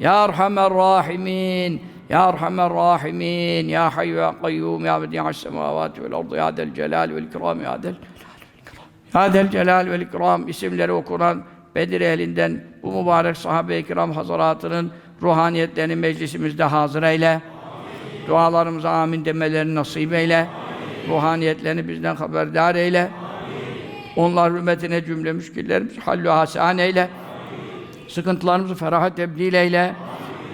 Ya Erhamer Rahimin. Ya Erhamer Rahimin. Ya Hayyu Ya Kayyum. Ya Bedi'as semavati vel ardı. Ya Del Celal vel İkram. Ya Del Ya Del Celal vel İkram isimleri okunan Bedir ehlinden bu mübarek sahabe-i kiram hazaratının ruhaniyetlerini meclisimizde hazır eyle. Dualarımıza amin demelerini nasip eyle. Ruhaniyetlerini bizden haberdar eyle. Onlar hürmetine cümle müşkillerimizi hallü hasan eyle. Sıkıntılarımızı feraha tebdil eyle.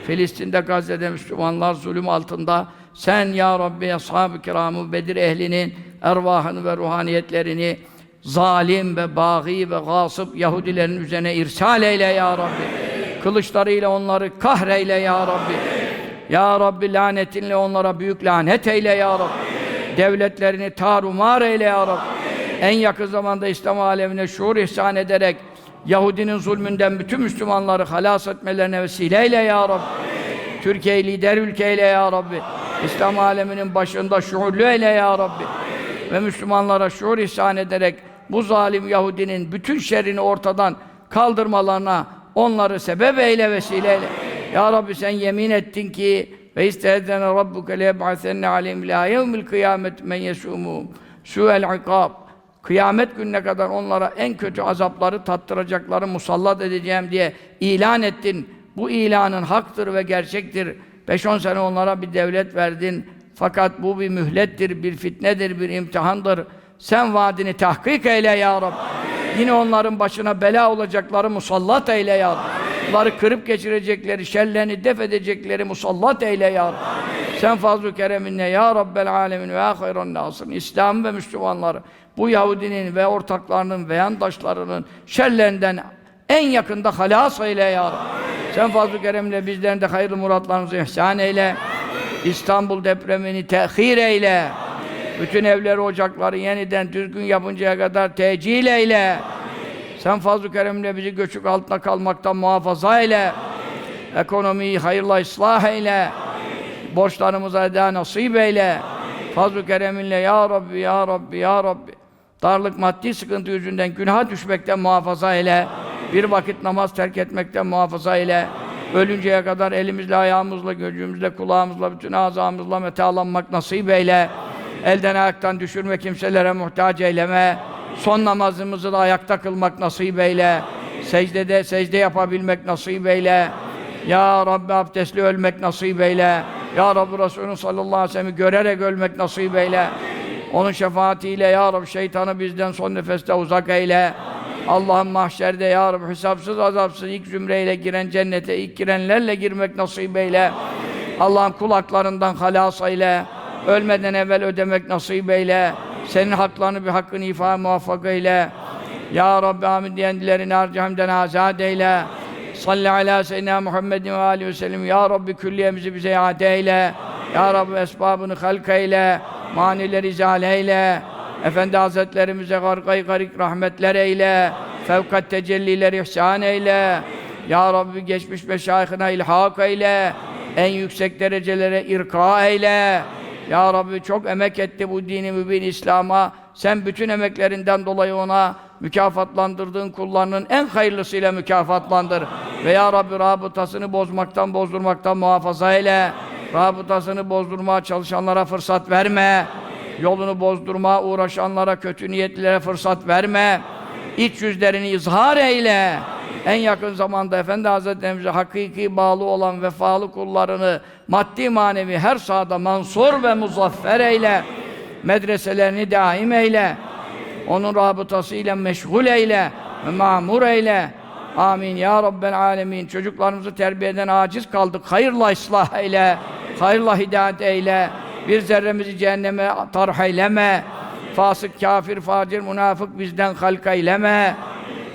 Filistin'de, Gazze'de Müslümanlar zulüm altında. Sen ya Rabbi ashab-ı kiramı, Bedir ehlinin ervahını ve ruhaniyetlerini zalim ve bâgî ve gâsıp Yahudilerin üzerine irsal eyle ya Rabbi. Kılıçlarıyla onları kahreyle ya Rabbi. Ya Rabbi lanetinle onlara büyük lanet eyle ya Rabbi. Devletlerini tarumar eyle ya Rabbi. En yakın zamanda İslam alemine şuur ihsan ederek Yahudinin zulmünden bütün Müslümanları halas etmelerine vesile eyle ya Rabbi. Türkiye'yi lider ülke eyle ya Rabbi. İslam aleminin başında şuurlu eyle ya Rabbi. Ve Müslümanlara şuur ihsan ederek bu zalim Yahudinin bütün şerrini ortadan kaldırmalarına onları sebep eyle vesile eyle. Ya Rabbi sen yemin ettin ki ve istehedene rabbuke leyeb'asenne aleyhim la yevmil kıyamet men yesûmû su'el ikab Kıyamet gününe kadar onlara en kötü azapları tattıracakları musallat edeceğim diye ilan ettin. Bu ilanın haktır ve gerçektir. 5-10 sene onlara bir devlet verdin. Fakat bu bir mühlettir, bir fitnedir, bir imtihandır. Sen vaadini tahkik eyle ya Rabbi. Yine onların başına bela olacakları musallat eyle ya Rabbi. Bunları kırıp geçirecekleri, şerlerini def edecekleri musallat eyle ya Rabbi. Sen fazl-ı kereminle ya Rabbel alemin ve hayran nasırın. İslam ve Müslümanları bu Yahudinin ve ortaklarının ve yandaşlarının şerlerinden en yakında halas eyle ya Rabbi. Sen fazl-ı keremle bizlerin de hayırlı muratlarımızı ihsan eyle. İstanbul depremini tehir eyle. Bütün evleri, ocakları yeniden düzgün yapıncaya kadar tecil eyle. Sen fazl-ı keremle bizi göçük altında kalmaktan muhafaza eyle. Ekonomiyi hayırla ıslah eyle. Borçlarımıza eda nasip eyle. Fazl-ı kereminle ya Rabbi, ya Rabbi, ya Rabbi. Darlık, maddi sıkıntı yüzünden günaha düşmekten muhafaza eyle. Bir vakit namaz terk etmekten muhafaza eyle. Ölünceye kadar elimizle, ayağımızla, gözümüzle, kulağımızla, bütün azamızla metalanmak nasip eyle. Elden ayaktan düşürme, kimselere muhtaç eyleme. Son namazımızı da ayakta kılmak nasip eyle. Secdede secde yapabilmek nasip eyle. Ya Rabbi abdestli ölmek nasip eyle. Ya Rabbi Resulün sallallahu aleyhi ve sellem'i görerek ölmek nasip eyle. Onun şefaatiyle Ya Rabbi şeytanı bizden son nefeste uzak eyle. Allah'ın mahşerde Ya Rabbi hesapsız azapsız ilk zümreyle giren cennete ilk girenlerle girmek nasip eyle. Allah'ın kulaklarından halas eyle. Ölmeden evvel ödemek nasip eyle. Senin haklarını bir hakkını ifa muvaffak eyle. Ya Rabbi amin diyenlerini harcamden azad eyle. Salli ala seyyidina Muhammedin ve aleyhi ve sellem. Ya Rabbi külliyemizi bize iade eyle. Ya Rabbi esbabını halk eyle. Manileri izale eyle. Efendi Hazretlerimize gargay garik rahmetler eyle. Fevkat tecelliler ihsan eyle. Ya Rabbi geçmiş meşayihine ilhak eyle. En yüksek derecelere irka eyle. Ya Rabbi çok emek etti bu dini mübin İslam'a. Sen bütün emeklerinden dolayı ona mükafatlandırdığın kullarının en hayırlısıyla mükafatlandır. Ve Ya Rabbi rabıtasını bozmaktan, bozdurmaktan muhafaza eyle. Rabıtasını bozdurmaya çalışanlara fırsat verme. Yolunu bozdurmaya uğraşanlara, kötü niyetlilere fırsat verme. İç yüzlerini izhar eyle. En yakın zamanda Efendi Hazretlerimize hakiki bağlı olan vefalı kullarını maddi manevi her sahada mansur ve muzaffer eyle. Medreselerini daim eyle. Onun rabıtasıyla meşgul eyle ve mamur eyle. Amin ya Rabbel alemin. Çocuklarımızı terbiyeden aciz kaldık. Hayırla ıslah eyle. Hayırla hidayet eyle. Bir zerremizi cehenneme tarh eyleme. Fasık, kafir, facir, münafık bizden halk eyleme.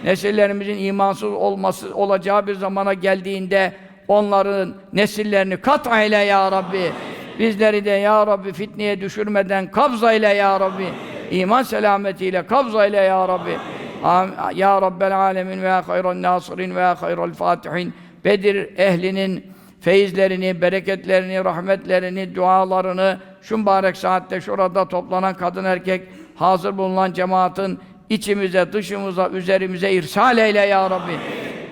Nesillerimizin imansız olması olacağı bir zamana geldiğinde onların nesillerini kat eyle ya Rabbi. Bizleri de ya Rabbi fitneye düşürmeden kabza ile ya Rabbi. İman selametiyle kabza ile ya Rabbi. Ya Rabbel alemin ve hayran nasirin ve hayral fatihin. Bedir ehlinin feyizlerini, bereketlerini, rahmetlerini, dualarını şu mübarek saatte şurada toplanan kadın erkek hazır bulunan cemaatin içimize, dışımıza, üzerimize irsal eyle ya Rabbi.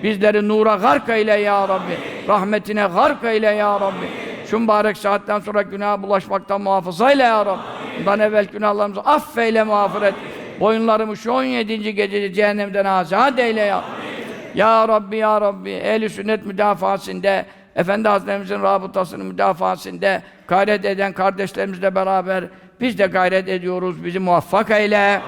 Bizleri nura gark eyle ya Rabbi. Rahmetine gark eyle ya Rabbi. Şu mübarek saatten sonra günah bulaşmaktan muhafaza eyle ya Rabbi. Bundan evvel günahlarımızı affeyle mağfiret. Boyunlarımı şu 17. gecede cehennemden azat eyle ya. Ya Rabbi ya Rabbi ehl sünnet müdafasında Efendi Hazretlerimizin rabıtasının müdafasında gayret eden kardeşlerimizle beraber biz de gayret ediyoruz. Bizi muvaffak eyle.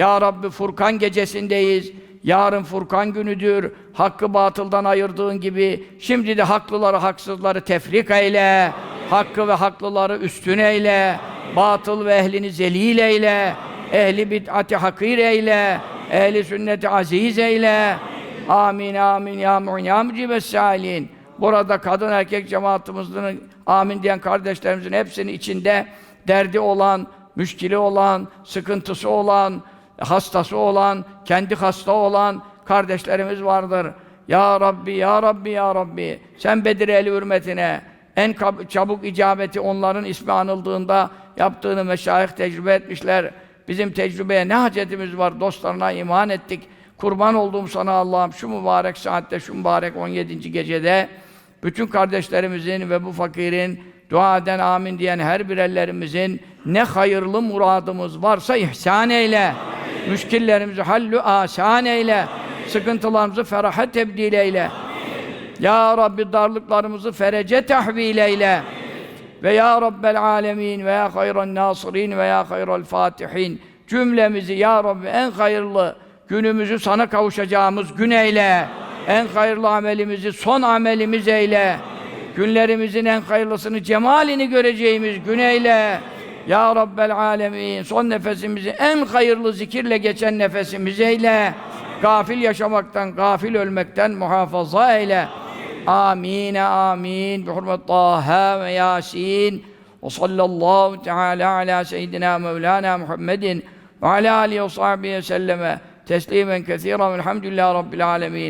Ya Rabbi Furkan gecesindeyiz. Yarın Furkan günüdür. Hakkı batıldan ayırdığın gibi şimdi de haklıları haksızları tefrik eyle. Hakkı ve haklıları üstün eyle. Batıl ve ehlini zelil eyle. Ehli bid'ati hakir eyle. Ehli sünneti aziz eyle. Amin amin ya mu'in ya salin. Burada kadın erkek cemaatimizin amin diyen kardeşlerimizin hepsinin içinde derdi olan, müşkili olan, sıkıntısı olan, hastası olan, kendi hasta olan kardeşlerimiz vardır. Ya Rabbi, Ya Rabbi, Ya Rabbi, sen Bedir eli hürmetine en çabuk icabeti onların ismi anıldığında yaptığını meşayih tecrübe etmişler. Bizim tecrübeye ne hacetimiz var? Dostlarına iman ettik. Kurban olduğum sana Allah'ım şu mübarek saatte, şu mübarek 17. gecede bütün kardeşlerimizin ve bu fakirin dua eden amin diyen her birerlerimizin ne hayırlı muradımız varsa ihsan eyle. Müşkillerimizi hallü asan eyle. Sıkıntılarımızı feraha tebdil eyle. Ya Rabbi darlıklarımızı ferece tahvil eyle. Ve ya Rabbel alemin ve ya hayran nasirin ve ya hayral fatihin. Cümlemizi ya Rabbi en hayırlı günümüzü sana kavuşacağımız gün eyle. En hayırlı amelimizi son amelimiz eyle. Günlerimizin en hayırlısını cemalini göreceğimiz gün eyle. Ya Rabbel alemin son nefesimizi en hayırlı zikirle geçen nefesimiz eyle. Gafil yaşamaktan, gafil ölmekten muhafaza eyle. Amin, amin. Bi hurmet Taha ve Yasin. Ve sallallahu teala ala seyyidina Mevlana Muhammedin ve ala alihi ve sahbihi selleme teslimen kesiren velhamdülillahi rabbil alemin.